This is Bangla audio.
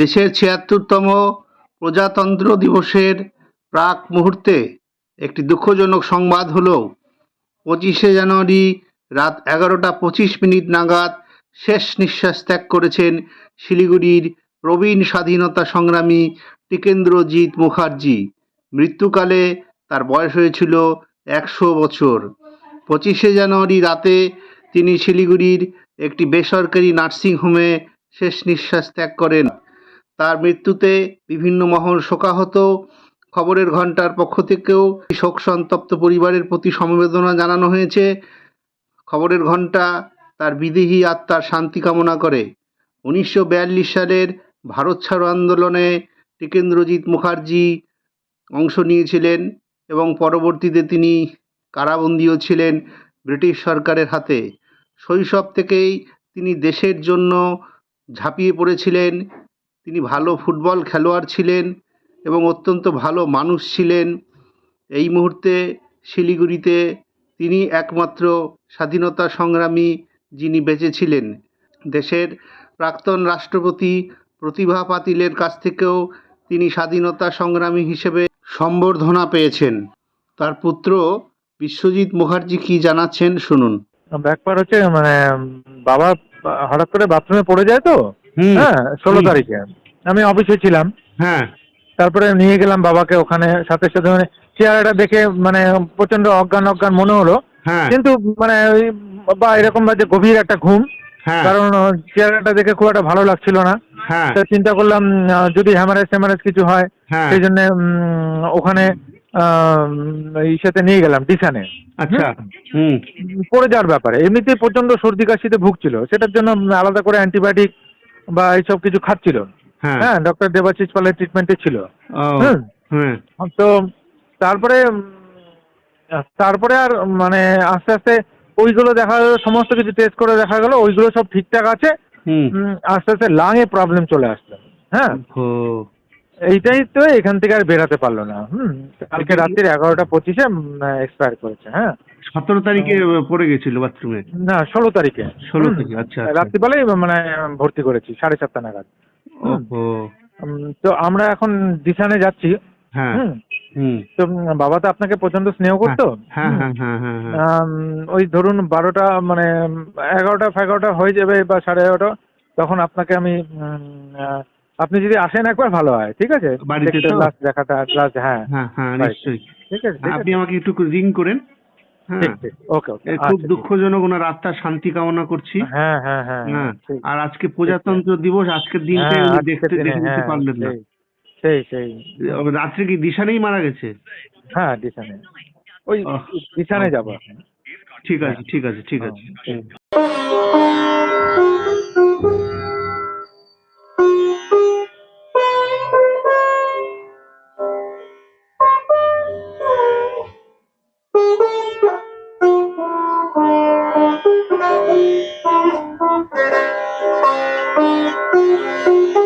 দেশের ছিয়াত্তরতম প্রজাতন্ত্র দিবসের প্রাক মুহূর্তে একটি দুঃখজনক সংবাদ হলো, পঁচিশে জানুয়ারি রাত এগারোটা পঁচিশ মিনিট নাগাদ শেষ নিঃশ্বাস ত্যাগ করেছেন শিলিগুড়ির প্রবীণ স্বাধীনতা সংগ্রামী টিকেন্দ্রজিৎ মুখার্জি। মৃত্যুকালে তার বয়স হয়েছিল একশো বছর। পঁচিশে জানুয়ারি রাতে তিনি শিলিগুড়ির একটি বেসরকারি নার্সিংহোমে শেষ নিঃশ্বাস ত্যাগ করেন। মৃত্যুতে বিভিন্ন মহল শোকাহত। খবরের ঘণ্টার পক্ষ থেকেও শোক সন্তপ্ত পরিবারের প্রতি সমবেদনা জানানো হয়েছে। খবরের ঘণ্টা তার বিদেহী আত্মার শান্তি কামনা করে। উনিশশো বিয়াল্লিশ সালের ভারত ছাড়ো আন্দোলনে টিকেন্দ্রজিৎ মুখার্জি অংশ নিয়েছিলেন এবং পরবর্তীতে তিনি কারাবন্দীও ছিলেন ব্রিটিশ সরকারের হাতে। শৈশব থেকেই তিনি দেশের জন্য ঝাঁপিয়ে পড়েছিলেন তিনি ভালো ফুটবল খেলোয়াড় ছিলেন এবং অত্যন্ত ভালো মানুষ ছিলেন। এই মুহূর্তে শিলিগুড়িতে তিনি একমাত্র স্বাধীনতা সংগ্রামী যিনি বেঁচে ছিলেন দেশের প্রাক্তন রাষ্ট্রপতি প্রতিভা পাতিলের কাছ থেকেও তিনি স্বাধীনতা সংগ্রামী হিসেবে সম্বর্ধনা পেয়েছেন। তার পুত্র বিশ্বজিৎ মুখার্জি কি জানাচ্ছেন শুনুন। ব্যাপার হচ্ছে মানে বাবা হঠাৎ করে বাথরুমে পড়ে যায় তো? হ্যাঁ ষোলো তারিখে। আমি অফিসে ছিলাম। হ্যাঁ। তারপরে নিয়ে গেলাম বাবাকে ওখানে সাথে সাথে মানে চেহারাটা দেখে মানে প্রচণ্ড অজ্ঞান অজ্ঞান মনে হলো। হ্যাঁ। কিন্তু মানে বা এরকম বা যে গভীর একটা ঘুম। হ্যাঁ। কারণ চেহারাটা দেখে খুব একটা ভালো লাগছিল না। হ্যাঁ। তো চিন্তা করলাম যদি হ্যামারেজ ট্যামারেজ কিছু হয় সেই জন্য ওখানে আহ, ইসেতে নিয়ে গেলাম ডিসানে। আচ্ছা। পড়ে যাওয়ার ব্যাপারে। এমনিতেই প্রচণ্ড সর্দি কাশিতে ভুগছিল। সেটার জন্য আলাদা করে অ্যান্টিবায়োটিক বা এইসব কিছু খাচ্ছিল। হ্যাঁ। হ্যাঁ ডক্টর দেবাশিস পালের ট্রিটমেন্টে ছিল। হ্যাঁ। তো তারপরে তারপরে আর মানে আস্তে আস্তে ওইগুলো দেখা গেলো সমস্ত কিছু টেস্ট করে দেখা গেলো ওইগুলো সব ঠিকঠাক আছে। আস্তে আস্তে লাঙে প্রবলেম চলে আসলো। হ্যাঁ। এইটাই তো এখান থেকে আর বেরাতে পারল না। হুম। কালকে রাত্রির এগারোটা পঁচিশে এক্সপায়ার করেছে। হ্যাঁ। সতেরো তারিখে পড়ে গেছিল বাথরুমে না ষোলো তারিখে। ষোলো তারিখে আচ্ছা আচ্ছা। রাত্রিবেলায় মানে ভর্তি করেছি সাড়ে সাতটা নাগাদ। ওহো। তো আমরা এখন দিশানে যাচ্ছি। হ্যাঁ। তো বাবা তো আপনাকে প্রচণ্ড স্নেহ করতো। হ্যাঁ। হ্যাঁ হ্যাঁ ওই ধরুন বারোটা মানে এগারোটা ফেগারোটা হয়ে যাবে বা সাড়ে এগারোটা তখন আপনাকে আমি আপনি যদি আসেন একবার ভালো হয় ঠিক আছে? বাড়িতে দেখাটা হ্যাঁ। হ্যাঁ নিশ্চয়ই। ঠিক আছে আপনি আমাকে একটু রিং করেন। ওকে ওকে খুব দুঃখজনক ওনার আত্মার শান্তি কামনা করছি। হ্যাঁ হ্যাঁ হ্যাঁ হ্যাঁ আর আজকে প্রজাতন্ত্র দিবস আজকের দিন হ্যাঁ, উনি দেখতে দিনে, দেখে উঠতে হ্যাঁ, পারলেন না। সেই সেই সেই। রাত্রে কি দিশানেই মারা গেছে? হ্যাঁ দিশানে ওই দিশানে যাব ঠিক আছে ঠিক আছে ঠিক আছে। Música